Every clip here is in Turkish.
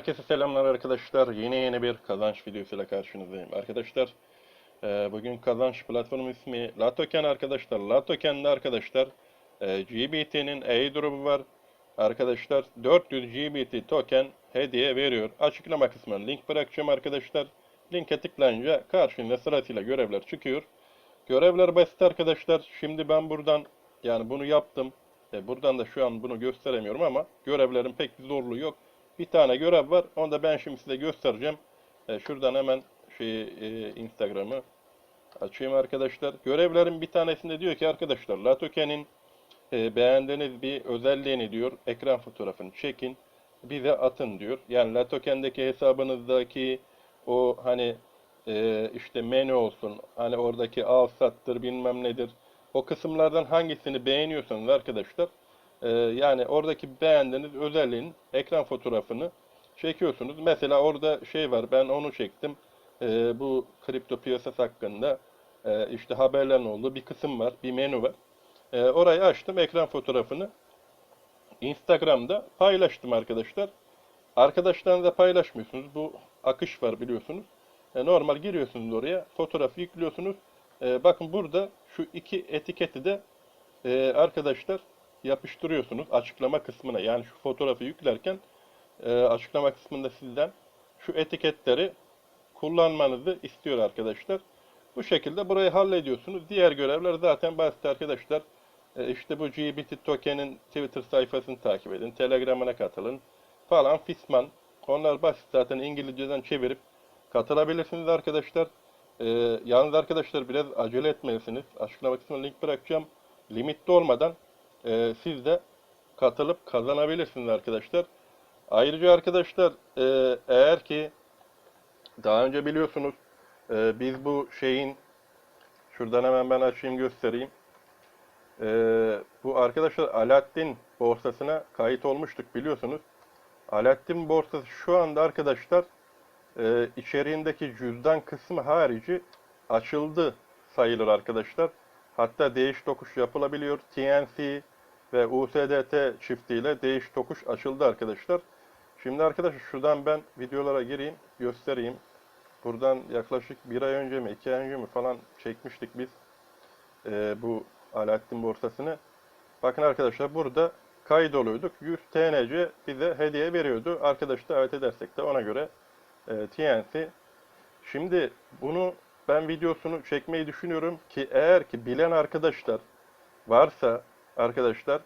Herkese selamlar arkadaşlar. Yeni yeni bir kazanç videosuyla karşınızdayım. Arkadaşlar e, bugün kazanç platformu ismi Latoken arkadaşlar. Latoken'de arkadaşlar e, GBT'nin airdrop'u var. Arkadaşlar 400 GBT token hediye veriyor. Açıklama kısmına link bırakacağım arkadaşlar. Linke tıklayınca karşınıza sırasıyla görevler çıkıyor. Görevler basit arkadaşlar. Şimdi ben buradan yani bunu yaptım. E, buradan da şu an bunu gösteremiyorum ama görevlerin pek bir zorluğu yok. Bir tane görev var. Onu da ben şimdi size göstereceğim. E, şuradan hemen şey e, Instagram'ı açayım arkadaşlar. Görevlerin bir tanesinde diyor ki arkadaşlar Latoken'in e, beğendiğiniz bir özelliğini diyor ekran fotoğrafını çekin bize atın diyor. Yani Latoken'deki hesabınızdaki o hani e, işte menü olsun hani oradaki al sattır bilmem nedir o kısımlardan hangisini beğeniyorsanız arkadaşlar e, yani oradaki beğendiğiniz özelliğin ekran fotoğrafını çekiyorsunuz. Mesela orada şey var ben onu çektim. E, bu kripto piyasası hakkında e, işte haberlerin olduğu bir kısım var, bir menü var. E, orayı açtım ekran fotoğrafını. Instagram'da paylaştım arkadaşlar. Arkadaşlarınızla paylaşmıyorsunuz. Bu akış var biliyorsunuz. E, normal giriyorsunuz oraya, fotoğrafı yüklüyorsunuz. E, bakın burada şu iki etiketi de e, arkadaşlar yapıştırıyorsunuz açıklama kısmına. Yani şu fotoğrafı yüklerken e, açıklama kısmında sizden şu etiketleri kullanmanızı istiyor arkadaşlar. Bu şekilde burayı hallediyorsunuz. Diğer görevler zaten basit arkadaşlar. E, işte bu GBT token'in Twitter sayfasını takip edin. Telegram'ına katılın falan fisman. Onlar basit zaten İngilizceden çevirip katılabilirsiniz arkadaşlar. E, yalnız arkadaşlar biraz acele etmelisiniz. Açıklama kısmına link bırakacağım. Limitli olmadan e, siz de katılıp kazanabilirsiniz arkadaşlar. Ayrıca arkadaşlar e, eğer ki daha önce biliyorsunuz e, biz bu şeyin şuradan hemen ben açayım göstereyim. E, bu arkadaşlar Alaaddin borsasına kayıt olmuştuk biliyorsunuz. Alaaddin borsası şu anda arkadaşlar e, içeriğindeki cüzdan kısmı harici açıldı sayılır arkadaşlar. Hatta değiş tokuş yapılabiliyor. TNC ve USDT çiftiyle değiş tokuş açıldı arkadaşlar. Şimdi arkadaşlar şuradan ben videolara gireyim, göstereyim. Buradan yaklaşık bir ay önce mi, iki ay önce mi falan çekmiştik biz e, bu Alaaddin borsasını. Bakın arkadaşlar burada kaydoluyorduk. 100 TNC bize hediye veriyordu. Arkadaş davet edersek de ona göre e, TNC. Şimdi bunu ben videosunu çekmeyi düşünüyorum ki eğer ki bilen arkadaşlar varsa arkadaşlar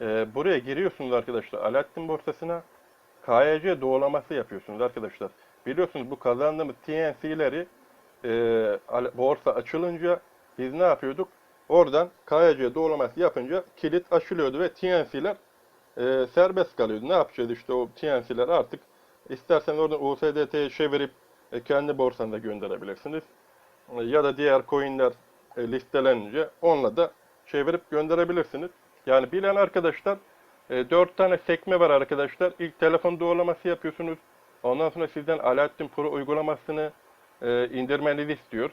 e, buraya giriyorsunuz arkadaşlar Alaaddin borsasına KYC doğrulaması yapıyorsunuz arkadaşlar. Biliyorsunuz bu kazandığımız TNC'leri e, borsa açılınca biz ne yapıyorduk? Oradan KYC doğrulaması yapınca kilit açılıyordu ve TNC'ler e, serbest kalıyordu. Ne yapacağız işte o TNC'ler artık isterseniz oradan USDT'ye çevirip e, kendi borsanda gönderebilirsiniz. E, ya da diğer coinler e, listelenince onunla da çevirip gönderebilirsiniz. Yani bilen arkadaşlar e, 4 tane sekme var arkadaşlar. İlk telefon doğrulaması yapıyorsunuz. Ondan sonra sizden Alaaddin Pro uygulamasını e, indirmenizi istiyor.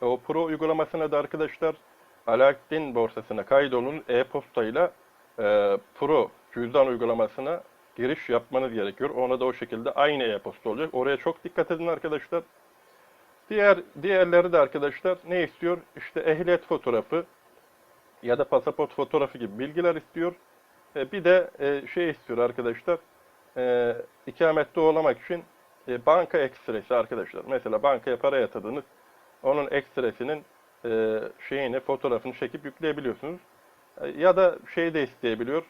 O Pro uygulamasına da arkadaşlar Alaaddin borsasına kaydolun e-postayla e, Pro cüzdan uygulamasına giriş yapmanız gerekiyor. Ona da o şekilde aynı e-posta olacak. Oraya çok dikkat edin arkadaşlar. Diğer diğerleri de arkadaşlar ne istiyor? İşte ehliyet fotoğrafı ya da pasaport fotoğrafı gibi bilgiler istiyor. E, bir de e, şey istiyor arkadaşlar. E, ikamette olamak için e, banka ekstresi arkadaşlar. Mesela bankaya para yatırdınız. Onun ekstresinin e, şeyini, fotoğrafını çekip yükleyebiliyorsunuz. E, ya da şey de isteyebiliyor.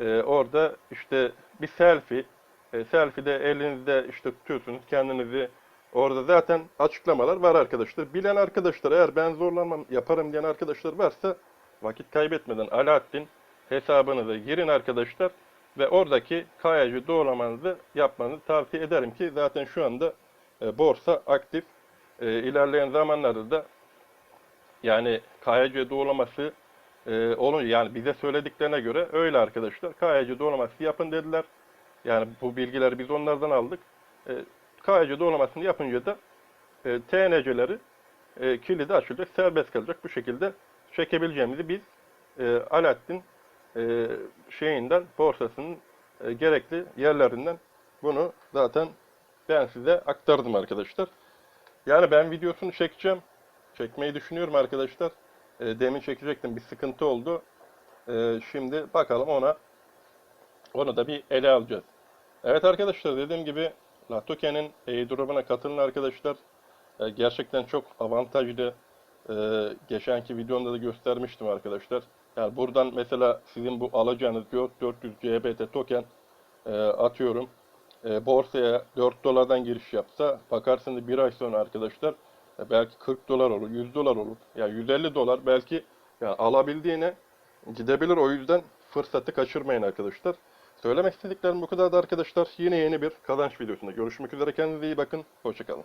E, orada işte bir selfie. E, selfie'de elinizde işte tutuyorsunuz kendinizi. Orada zaten açıklamalar var arkadaşlar. Bilen arkadaşlar eğer ben zorlanmam yaparım diyen arkadaşlar varsa vakit kaybetmeden Alaaddin hesabınıza girin arkadaşlar ve oradaki KYC doğrulamanızı yapmanızı tavsiye ederim ki zaten şu anda e, borsa aktif. E, ilerleyen zamanlarda da yani KYC doğrulaması e, onun yani bize söylediklerine göre öyle arkadaşlar. KYC doğrulaması yapın dediler. Yani bu bilgileri biz onlardan aldık. E, KYC doğrulamasını yapınca da e, TNC'leri e, kilidi açılacak, serbest kalacak. Bu şekilde çekebileceğimizi biz e, Alaaddin e, şeyinden, borsasının e, gerekli yerlerinden Bunu zaten ben size aktardım arkadaşlar. Yani ben videosunu çekeceğim. Çekmeyi düşünüyorum arkadaşlar. E, demin çekecektim bir sıkıntı oldu. E, şimdi bakalım ona onu da bir ele alacağız. Evet arkadaşlar dediğim gibi Latoken'in airdrop'una katılın arkadaşlar. E, gerçekten çok avantajlı. E, geçenki videomda da göstermiştim arkadaşlar. Yani buradan mesela sizin bu alacağınız 400 GBT token e, atıyorum e, borsaya 4 dolardan giriş yapsa bakarsınız bir ay sonra arkadaşlar e, belki 40 dolar olur, 100 dolar olur. Yani 150 dolar belki yani alabildiğine gidebilir. O yüzden fırsatı kaçırmayın arkadaşlar. Söylemek istediklerim bu kadardı arkadaşlar. Yine yeni bir kazanç videosunda görüşmek üzere. Kendinize iyi bakın. Hoşçakalın.